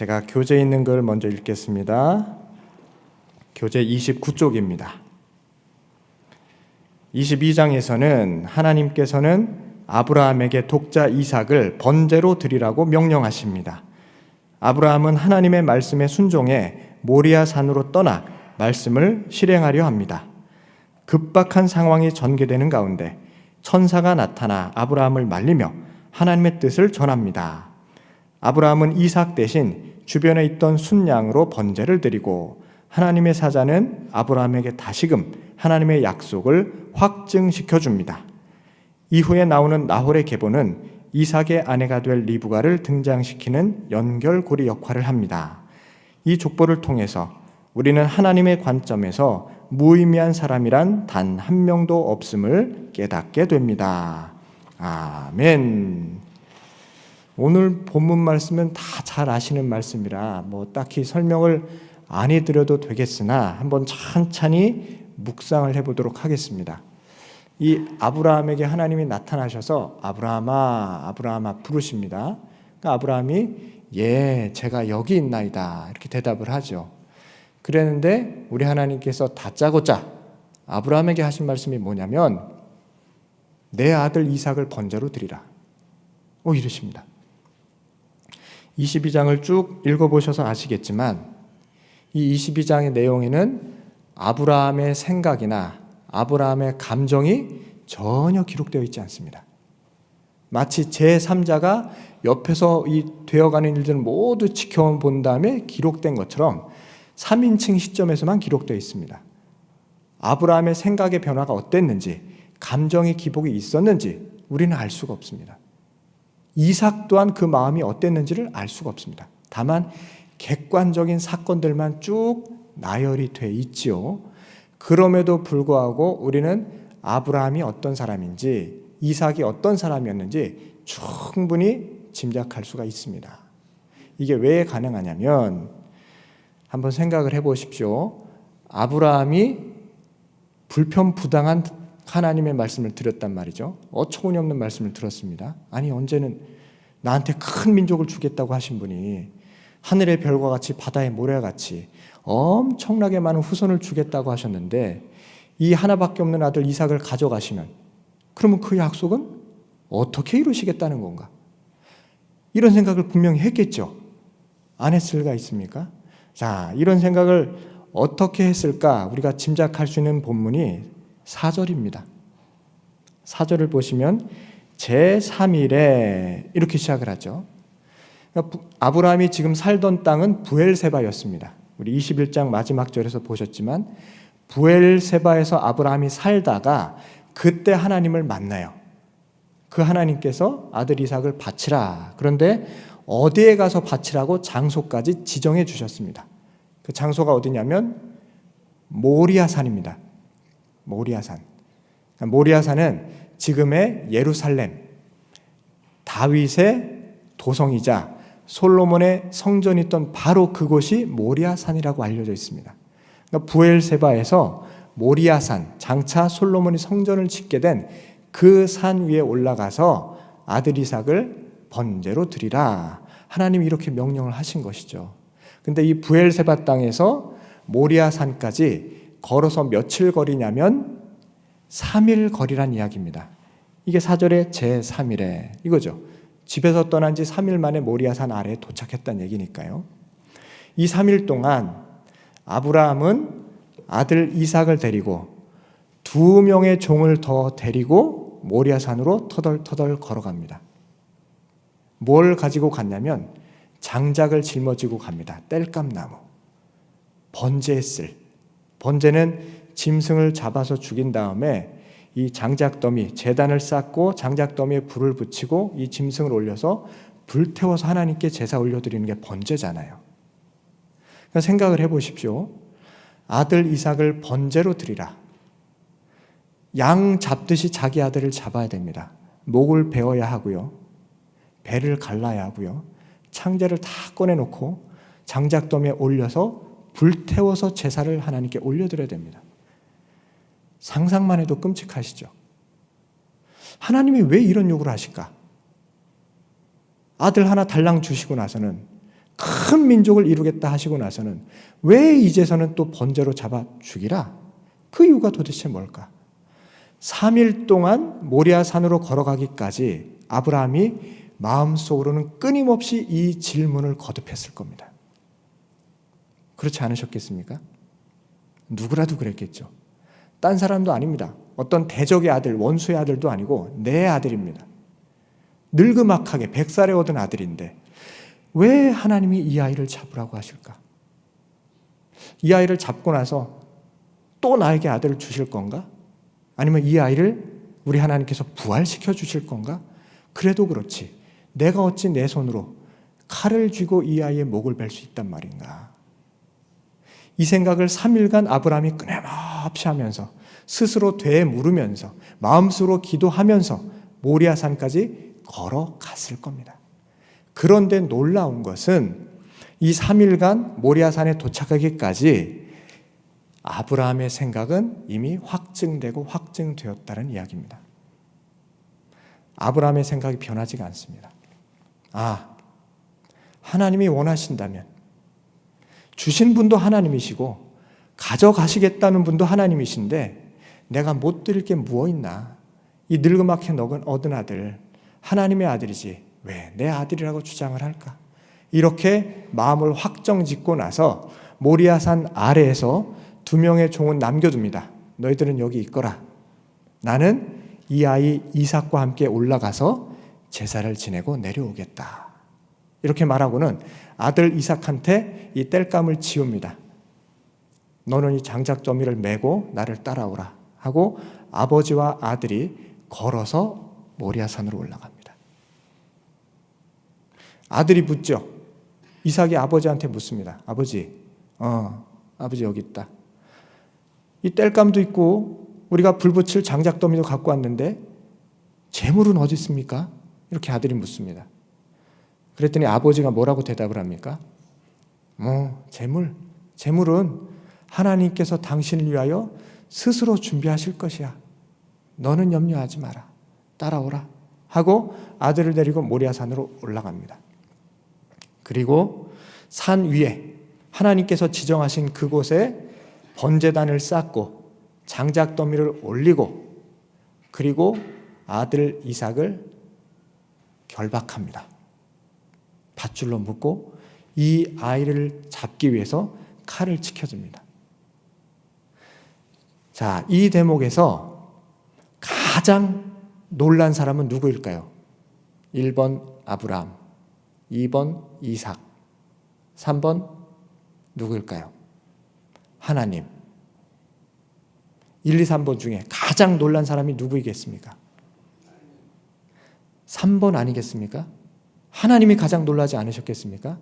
제가 교재에 있는 걸 먼저 읽겠습니다. 교재 29쪽입니다. 22장에서는 하나님께서는 아브라함에게 독자 이삭을 번제로 드리라고 명령하십니다. 아브라함은 하나님의 말씀에 순종해 모리아 산으로 떠나 말씀을 실행하려 합니다. 급박한 상황이 전개되는 가운데 천사가 나타나 아브라함을 말리며 하나님의 뜻을 전합니다. 아브라함은 이삭 대신 주변에 있던 순양으로 번제를 드리고 하나님의 사자는 아브라함에게 다시금 하나님의 약속을 확증시켜 줍니다. 이후에 나오는 나홀의 계보는 이삭의 아내가 될 리브가를 등장시키는 연결고리 역할을 합니다. 이 족보를 통해서 우리는 하나님의 관점에서 무의미한 사람이란 단 한 명도 없음을 깨닫게 됩니다. 아멘. 오늘 본문 말씀은 다 잘 아시는 말씀이라 뭐 딱히 설명을 안 해드려도 되겠으나 한번 천천히 묵상을 해보도록 하겠습니다. 이 아브라함에게 하나님이 나타나셔서 아브라함아 아브라함아 부르십니다. 그러니까 아브라함이 예 제가 여기 있나이다 이렇게 대답을 하죠. 그랬는데 우리 하나님께서 다짜고짜 아브라함에게 하신 말씀이 뭐냐면 내 아들 이삭을 번제로 드리라. 오 이러십니다. 22장을 쭉 읽어보셔서 아시겠지만 이 22장의 내용에는 아브라함의 생각이나 아브라함의 감정이 전혀 기록되어 있지 않습니다. 마치 제3자가 옆에서 이 되어가는 일들을 모두 지켜본 다음에 기록된 것처럼 3인칭 시점에서만 기록되어 있습니다. 아브라함의 생각의 변화가 어땠는지, 감정의 기복이 있었는지 우리는 알 수가 없습니다. 이삭 또한 그 마음이 어땠는지를 알 수가 없습니다. 다만 객관적인 사건들만 쭉 나열이 돼 있지요. 그럼에도 불구하고 우리는 아브라함이 어떤 사람인지 이삭이 어떤 사람이었는지 충분히 짐작할 수가 있습니다. 이게 왜 가능하냐면 한번 생각을 해 보십시오. 아브라함이 불편 부당한 하나님의 말씀을 들었단 말이죠. 어처구니 없는 말씀을 들었습니다. 아니 언제는 나한테 큰 민족을 주겠다고 하신 분이 하늘의 별과 같이 바다의 모래와 같이 엄청나게 많은 후손을 주겠다고 하셨는데 이 하나밖에 없는 아들 이삭을 가져가시면 그러면 그 약속은 어떻게 이루시겠다는 건가? 이런 생각을 분명히 했겠죠. 안 했을 가 있습니까? 자, 이런 생각을 어떻게 했을까? 우리가 짐작할 수 있는 본문이 4절입니다. 4절을 보시면 제3일에 이렇게 시작을 하죠. 그러니까 아브라함이 지금 살던 땅은 부엘세바였습니다. 우리 21장 마지막 절에서 보셨지만 부엘세바에서 아브라함이 살다가 그때 하나님을 만나요. 그 하나님께서 아들 이삭을 바치라. 그런데 어디에 가서 바치라고 장소까지 지정해 주셨습니다. 그 장소가 어디냐면 모리아산입니다. 모리아산. 그러니까 모리아산은 지금의 예루살렘, 다윗의 도성이자 솔로몬의 성전이 있던 바로 그곳이 모리아산이라고 알려져 있습니다. 그러니까 부엘세바에서 모리아산, 장차 솔로몬이 성전을 짓게 된 그 산 위에 올라가서 아들 이삭을 번제로 드리라. 하나님이 이렇게 명령을 하신 것이죠. 근데 이 부엘세바 땅에서 모리아산까지 걸어서 며칠 거리냐면 3일 거리란 이야기입니다. 이게 사절의 제3일에 이거죠. 집에서 떠난 지 3일 만에 모리아산 아래에 도착했다는 얘기니까요. 이 3일 동안 아브라함은 아들 이삭을 데리고 두 명의 종을 더 데리고 모리아산으로 터덜터덜 걸어갑니다. 뭘 가지고 갔냐면 장작을 짊어지고 갑니다. 땔감나무. 번제했을. 번제는 짐승을 잡아서 죽인 다음에 이 장작더미 재단을 쌓고 장작더미에 불을 붙이고 이 짐승을 올려서 불태워서 하나님께 제사 올려드리는 게 번제잖아요. 그러니까 생각을 해보십시오. 아들 이삭을 번제로 드리라. 양 잡듯이 자기 아들을 잡아야 됩니다. 목을 베어야 하고요. 배를 갈라야 하고요. 창자를 다 꺼내놓고 장작더미에 올려서 불태워서 제사를 하나님께 올려드려야 됩니다. 상상만 해도 끔찍하시죠? 하나님이 왜 이런 요구를 하실까? 아들 하나 달랑 주시고 나서는 큰 민족을 이루겠다 하시고 나서는 왜 이제서는 또 번제로 잡아 죽이라? 그 이유가 도대체 뭘까? 3일 동안 모리아 산으로 걸어가기까지 아브라함이 마음속으로는 끊임없이 이 질문을 거듭했을 겁니다. 그렇지 않으셨겠습니까? 누구라도 그랬겠죠. 딴 사람도 아닙니다. 어떤 대적의 아들, 원수의 아들도 아니고 내 아들입니다. 늙음악하게 백살에 얻은 아들인데 왜 하나님이 이 아이를 잡으라고 하실까? 이 아이를 잡고 나서 또 나에게 아들을 주실 건가? 아니면 이 아이를 우리 하나님께서 부활시켜 주실 건가? 그래도 그렇지. 내가 어찌 내 손으로 칼을 쥐고 이 아이의 목을 벨 수 있단 말인가? 이 생각을 3일간 아브라함이 끊임없이 하면서 스스로 되물으면서 마음속으로 기도하면서 모리아산까지 걸어갔을 겁니다. 그런데 놀라운 것은 이 3일간 모리아산에 도착하기까지 아브라함의 생각은 이미 확증되고 확증되었다는 이야기입니다. 아브라함의 생각이 변하지가 않습니다. 아, 하나님이 원하신다면 주신 분도 하나님이시고 가져가시겠다는 분도 하나님이신데 내가 못 드릴 게 무엇 있나? 이 늙음악해 얻은 아들 하나님의 아들이지 왜 내 아들이라고 주장을 할까? 이렇게 마음을 확정 짓고 나서 모리아산 아래에서 두 명의 종은 남겨둡니다. 너희들은 여기 있거라. 나는 이 아이 이삭과 함께 올라가서 제사를 지내고 내려오겠다. 이렇게 말하고는 아들 이삭한테 이 땔감을 지웁니다. 너는 이 장작 더미를 메고 나를 따라오라 하고 아버지와 아들이 걸어서 모리아산으로 올라갑니다. 아들이 묻죠. 이삭이 아버지한테 묻습니다. 아버지, 어, 아버지 여기 있다. 이 땔감도 있고 우리가 불 붙일 장작 더미도 갖고 왔는데 재물은 어디 있습니까? 이렇게 아들이 묻습니다. 그랬더니 아버지가 뭐라고 대답을 합니까? 뭐 재물, 재물은 하나님께서 당신을 위하여 스스로 준비하실 것이야. 너는 염려하지 마라. 따라오라. 하고 아들을 데리고 모리아산으로 올라갑니다. 그리고 산 위에 하나님께서 지정하신 그곳에 번제단을 쌓고 장작 더미를 올리고 그리고 아들 이삭을 결박합니다. 밧줄로 묶고 이 아이를 잡기 위해서 칼을 지켜줍니다. 자, 이 대목에서 가장 놀란 사람은 누구일까요? 1번 아브라함, 2번 이삭, 3번 누구일까요? 하나님. 1, 2, 3번 중에 가장 놀란 사람이 누구이겠습니까? 3번 아니겠습니까? 하나님이 가장 놀라지 않으셨겠습니까?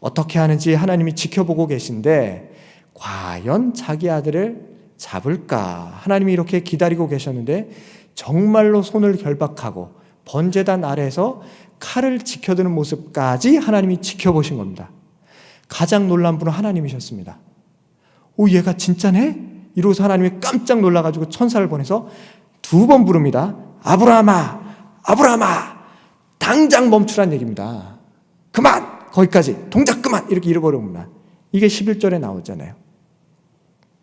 어떻게 하는지 하나님이 지켜보고 계신데 과연 자기 아들을 잡을까? 하나님이 이렇게 기다리고 계셨는데 정말로 손을 결박하고 번제단 아래에서 칼을 지켜드는 모습까지 하나님이 지켜보신 겁니다. 가장 놀란 분은 하나님이셨습니다. 오, 얘가 진짜네? 이러고서 하나님이 깜짝 놀라가지고 천사를 보내서 두 번 부릅니다. 아브라함아, 아브라함아, 당장 멈추란 얘기입니다. 그만! 거기까지. 동작 그만! 이렇게 잃어버립니다. 이게 11절에 나오잖아요.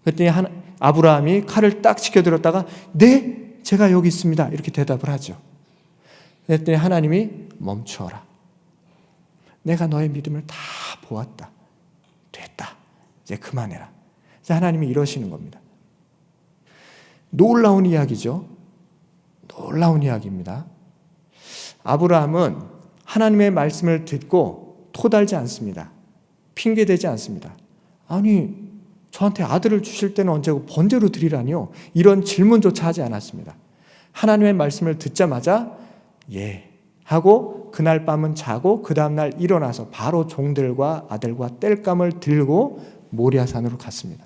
그랬더니 하나, 아브라함이 칼을 딱 지켜들었다가, 네, 제가 여기 있습니다. 이렇게 대답을 하죠. 그랬더니 하나님이 멈추어라. 내가 너의 믿음을 다 보았다. 됐다. 이제 그만해라. 하나님이 이러시는 겁니다. 놀라운 이야기죠. 놀라운 이야기입니다. 아브라함은 하나님의 말씀을 듣고 토달지 않습니다. 핑계대지 않습니다. 아니, 저한테 아들을 주실 때는 언제고 번제로 드리라니요? 이런 질문조차 하지 않았습니다. 하나님의 말씀을 듣자마자 예 하고 그날 밤은 자고 그 다음날 일어나서 바로 종들과 아들과 뗄감을 들고 모리아산으로 갔습니다.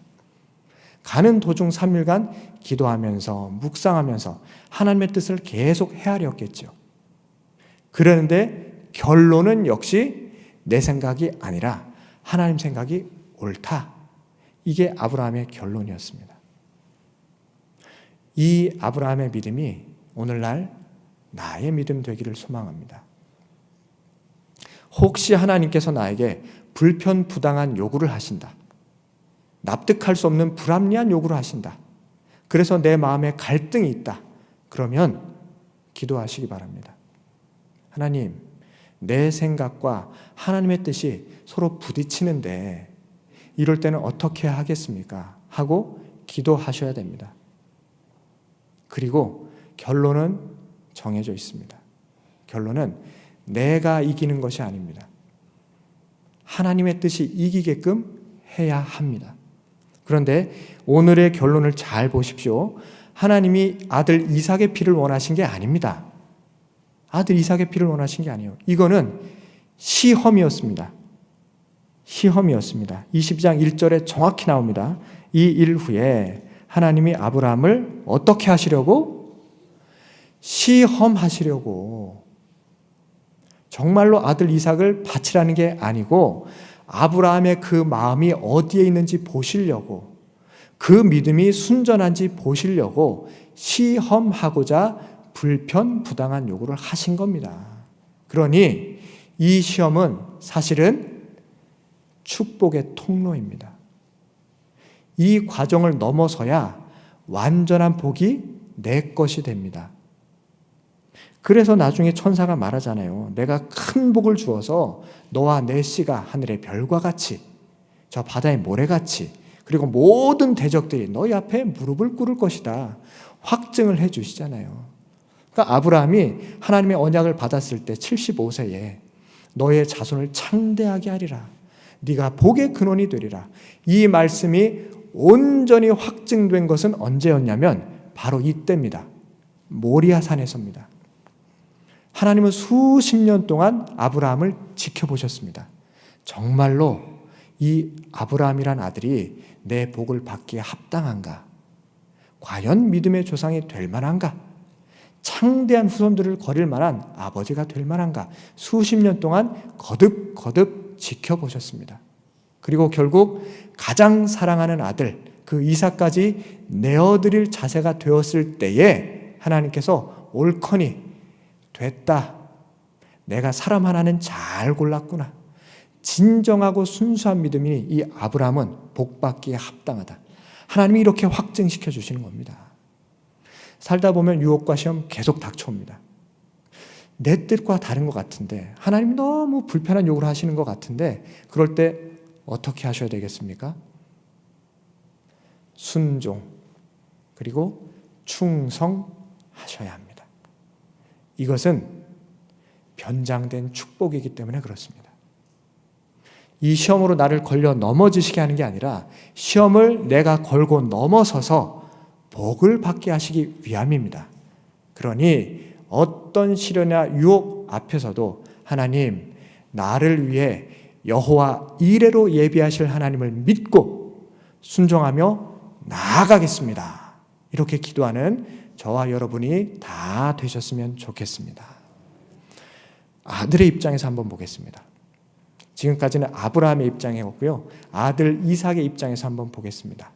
가는 도중 3일간 기도하면서 묵상하면서 하나님의 뜻을 계속 헤아렸겠죠. 그런데 결론은 역시 내 생각이 아니라 하나님 생각이 옳다. 이게 아브라함의 결론이었습니다. 이 아브라함의 믿음이 오늘날 나의 믿음 되기를 소망합니다. 혹시 하나님께서 나에게 불편 부당한 요구를 하신다. 납득할 수 없는 불합리한 요구를 하신다. 그래서 내 마음에 갈등이 있다. 그러면 기도하시기 바랍니다. 하나님, 내 생각과 하나님의 뜻이 서로 부딪히는데 이럴 때는 어떻게 하겠습니까? 하고 기도하셔야 됩니다. 그리고 결론은 정해져 있습니다. 결론은 내가 이기는 것이 아닙니다. 하나님의 뜻이 이기게끔 해야 합니다. 그런데 오늘의 결론을 잘 보십시오. 하나님이 아들 이삭의 피를 원하신 게 아닙니다. 아들 이삭의 피를 원하신 게 아니에요. 이거는 시험이었습니다. 시험이었습니다. 22장 1절에 정확히 나옵니다. 이 일 후에 하나님이 아브라함을 어떻게 하시려고? 시험하시려고. 정말로 아들 이삭을 바치라는 게 아니고 아브라함의 그 마음이 어디에 있는지 보시려고 그 믿음이 순전한지 보시려고 시험하고자 불편 부당한 요구를 하신 겁니다. 그러니 이 시험은 사실은 축복의 통로입니다. 이 과정을 넘어서야 완전한 복이 내 것이 됩니다. 그래서 나중에 천사가 말하잖아요. 내가 큰 복을 주어서 너와 내 씨가 하늘의 별과 같이 저 바다의 모래같이 그리고 모든 대적들이 너희 앞에 무릎을 꿇을 것이다. 확증을 해 주시잖아요. 그러니까 아브라함이 하나님의 언약을 받았을 때 75세에 너의 자손을 창대하게 하리라. 네가 복의 근원이 되리라. 이 말씀이 온전히 확증된 것은 언제였냐면 바로 이때입니다. 모리아 산에서입니다. 하나님은 수십 년 동안 아브라함을 지켜보셨습니다. 정말로 이 아브라함이란 아들이 내 복을 받기에 합당한가? 과연 믿음의 조상이 될 만한가? 창대한 후손들을 거릴 만한 아버지가 될 만한가? 수십 년 동안 거듭 거듭 지켜보셨습니다. 그리고 결국 가장 사랑하는 아들, 그 이삭까지 내어드릴 자세가 되었을 때에 하나님께서 옳거니 됐다. 내가 사람 하나는 잘 골랐구나. 진정하고 순수한 믿음이 이 아브라함은 복받기에 합당하다. 하나님이 이렇게 확증시켜 주시는 겁니다. 살다 보면 유혹과 시험 계속 닥쳐옵니다. 내 뜻과 다른 것 같은데 하나님이 너무 불편한 요구를 하시는 것 같은데 그럴 때 어떻게 하셔야 되겠습니까? 순종 그리고 충성하셔야 합니다. 이것은 변장된 축복이기 때문에 그렇습니다. 이 시험으로 나를 걸려 넘어지시게 하는 게 아니라 시험을 내가 걸고 넘어서서 복을 받게 하시기 위함입니다. 그러니 어떤 시련이나 유혹 앞에서도 하나님 나를 위해 여호와 이래로 예비하실 하나님을 믿고 순종하며 나아가겠습니다. 이렇게 기도하는 저와 여러분이 다 되셨으면 좋겠습니다. 아들의 입장에서 한번 보겠습니다. 지금까지는 아브라함의 입장이었고요. 아들 이삭의 입장에서 한번 보겠습니다.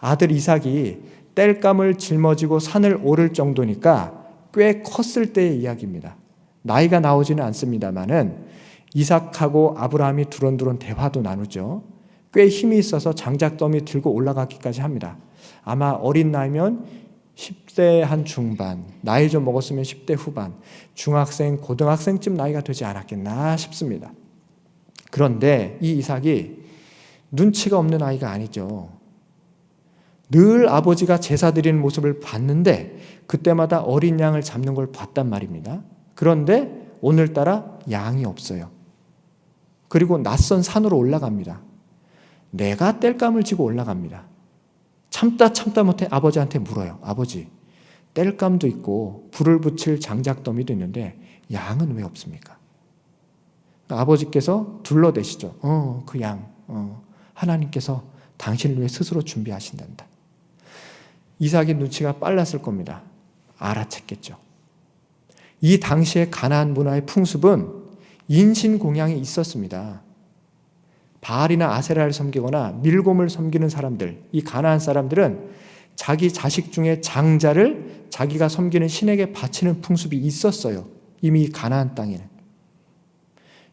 아들 이삭이 땔감을 짊어지고 산을 오를 정도니까 꽤 컸을 때의 이야기입니다. 나이가 나오지는 않습니다만은 이삭하고 아브라함이 두런두런 대화도 나누죠. 꽤 힘이 있어서 장작더미 들고 올라가기까지 합니다. 아마 어린 나이면 10대 한 중반, 나이 좀 먹었으면 10대 후반, 중학생, 고등학생쯤 나이가 되지 않았겠나 싶습니다. 그런데 이 이삭이 눈치가 없는 아이가 아니죠. 늘 아버지가 제사 드리는 모습을 봤는데 그때마다 어린 양을 잡는 걸 봤단 말입니다. 그런데 오늘따라 양이 없어요. 그리고 낯선 산으로 올라갑니다. 내가 땔감을 지고 올라갑니다. 참다 참다 못해 아버지한테 물어요. 아버지, 땔감도 있고 불을 붙일 장작더미도 있는데 양은 왜 없습니까? 아버지께서 둘러대시죠. 어, 그 양. 어, 하나님께서 당신을 위해 스스로 준비하신단다. 이삭의 눈치가 빨랐을 겁니다. 알아챘겠죠. 이 당시의 가나안 문화의 풍습은 인신 공양이 있었습니다. 바알이나 아세라를 섬기거나 밀곰을 섬기는 사람들, 이 가나안 사람들은 자기 자식 중에 장자를 자기가 섬기는 신에게 바치는 풍습이 있었어요. 이미 가나안 땅에는.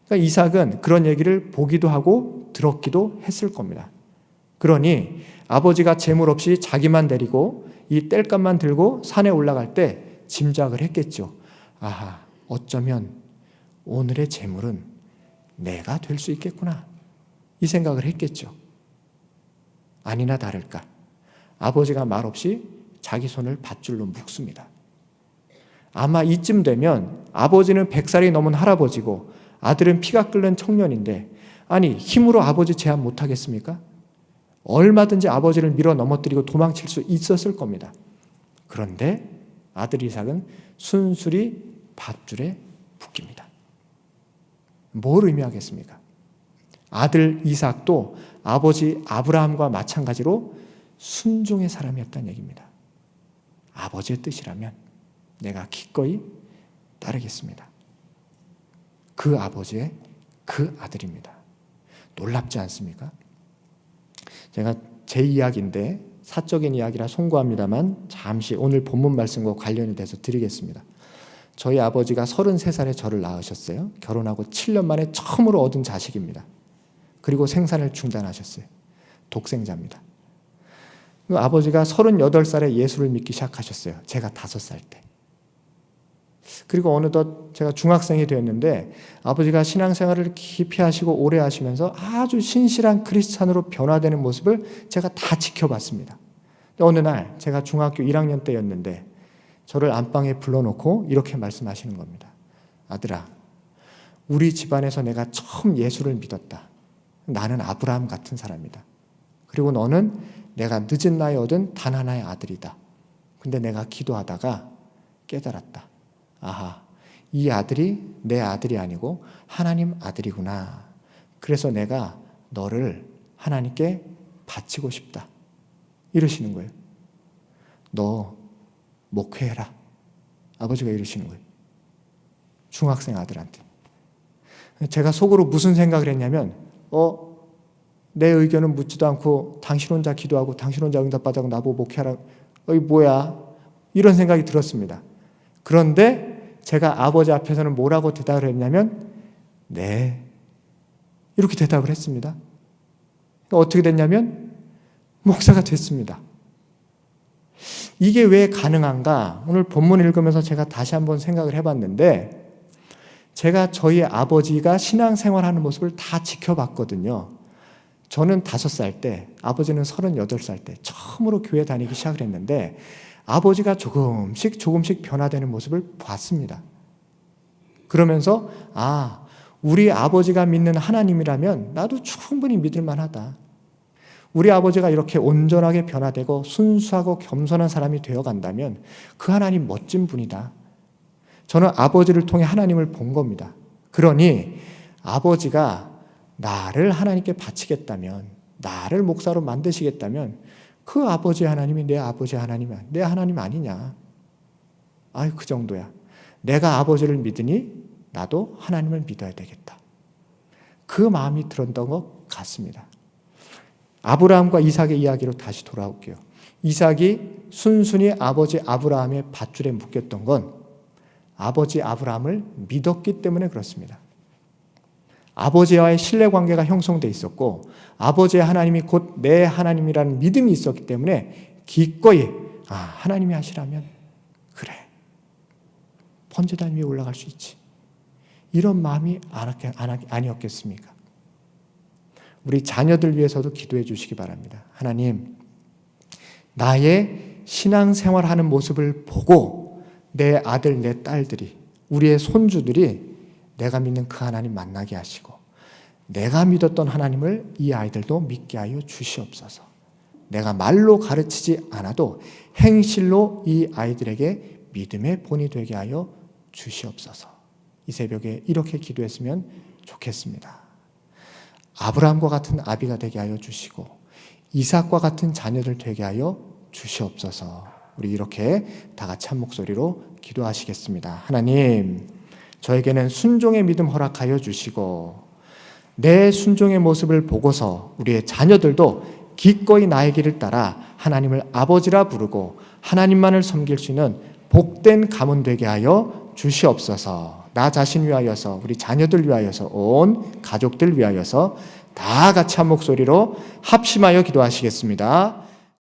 그러니까 이삭은 그런 얘기를 보기도 하고 들었기도 했을 겁니다. 그러니 아버지가 재물 없이 자기만 데리고 이 땔감만 들고 산에 올라갈 때 짐작을 했겠죠. 아하, 어쩌면 오늘의 재물은 내가 될 수 있겠구나. 이 생각을 했겠죠. 아니나 다를까. 아버지가 말없이 자기 손을 밧줄로 묶습니다. 아마 이쯤 되면 아버지는 100살이 넘은 할아버지고 아들은 피가 끓는 청년인데 아니 힘으로 아버지 제한 못하겠습니까? 얼마든지 아버지를 밀어 넘어뜨리고 도망칠 수 있었을 겁니다. 그런데 아들 이삭은 순술이 밧줄에 묶입니다. 뭘 의미하겠습니까? 아들 이삭도 아버지 아브라함과 마찬가지로 순종의 사람이었다는 얘기입니다. 아버지의 뜻이라면 내가 기꺼이 따르겠습니다. 그 아버지의 그 아들입니다. 놀랍지 않습니까? 제가 제 이야기인데 사적인 이야기라 송구합니다만 잠시 오늘 본문 말씀과 관련이 돼서 드리겠습니다. 저희 아버지가 33살에 저를 낳으셨어요. 결혼하고 7년 만에 처음으로 얻은 자식입니다. 그리고 생산을 중단하셨어요. 독생자입니다. 그 아버지가 38살에 예수를 믿기 시작하셨어요. 제가 5살 때. 그리고 어느덧 제가 중학생이 되었는데 아버지가 신앙생활을 깊이 하시고 오래 하시면서 아주 신실한 크리스찬으로 변화되는 모습을 제가 다 지켜봤습니다. 어느 날 제가 중학교 1학년 때였는데 저를 안방에 불러놓고 이렇게 말씀하시는 겁니다. 아들아, 우리 집안에서 내가 처음 예수를 믿었다. 나는 아브라함 같은 사람이다. 그리고 너는 내가 늦은 나이 얻은 단 하나의 아들이다. 근데 내가 기도하다가 깨달았다. 아하, 이 아들이 내 아들이 아니고 하나님 아들이구나. 그래서 내가 너를 하나님께 바치고 싶다. 이러시는 거예요. 너 목회해라. 아버지가 이러시는 거예요. 중학생 아들한테. 제가 속으로 무슨 생각을 했냐면, 어, 내 의견은 묻지도 않고 당신 혼자 기도하고 당신 혼자 응답받아고 나보고 목회하라. 어이 뭐야? 이런 생각이 들었습니다. 그런데 제가 아버지 앞에서는 뭐라고 대답을 했냐면 네. 이렇게 대답을 했습니다. 어떻게 됐냐면 목사가 됐습니다. 이게 왜 가능한가? 오늘 본문 읽으면서 제가 다시 한번 생각을 해봤는데 제가 저희 아버지가 신앙생활 하는 모습을 다 지켜봤거든요. 저는 다섯 살 때, 아버지는 서른여덟 살 때 처음으로 교회 다니기 시작을 했는데 아버지가 조금씩 조금씩 변화되는 모습을 봤습니다. 그러면서 아, 우리 아버지가 믿는 하나님이라면 나도 충분히 믿을 만하다. 우리 아버지가 이렇게 온전하게 변화되고 순수하고 겸손한 사람이 되어 간다면 그 하나님 멋진 분이다. 저는 아버지를 통해 하나님을 본 겁니다. 그러니 아버지가 나를 하나님께 바치겠다면, 나를 목사로 만드시겠다면, 그 아버지 하나님이 내 아버지 하나님이야. 내 하나님 아니냐. 아유, 그 정도야. 내가 아버지를 믿으니 나도 하나님을 믿어야 되겠다. 그 마음이 들었던 것 같습니다. 아브라함과 이삭의 이야기로 다시 돌아올게요. 이삭이 순순히 아버지 아브라함의 밧줄에 묶였던 건 아버지 아브라함을 믿었기 때문에 그렇습니다. 아버지와의 신뢰 관계가 형성돼 있었고 아버지의 하나님이 곧 내 하나님이라는 믿음이 있었기 때문에 기꺼이 아 하나님이 하시라면 그래 번제단 위에 올라갈 수 있지 이런 마음이 아니었겠습니까? 우리 자녀들 위해서도 기도해 주시기 바랍니다. 하나님 나의 신앙생활하는 모습을 보고 내 아들 내 딸들이 우리의 손주들이 내가 믿는 그 하나님 만나게 하시고 내가 믿었던 하나님을 이 아이들도 믿게 하여 주시옵소서. 내가 말로 가르치지 않아도 행실로 이 아이들에게 믿음의 본이 되게 하여 주시옵소서. 이 새벽에 이렇게 기도했으면 좋겠습니다. 아브라함과 같은 아비가 되게 하여 주시고 이삭과 같은 자녀들 되게 하여 주시옵소서. 우리 이렇게 다 같이 한 목소리로 기도하시겠습니다. 하나님, 저에게는 순종의 믿음 허락하여 주시고 내 순종의 모습을 보고서 우리의 자녀들도 기꺼이 나의 길을 따라 하나님을 아버지라 부르고 하나님만을 섬길 수 있는 복된 가문 되게 하여 주시옵소서. 나 자신 위하여서 우리 자녀들 위하여서 온 가족들 위하여서 다 같이 한 목소리로 합심하여 기도하시겠습니다.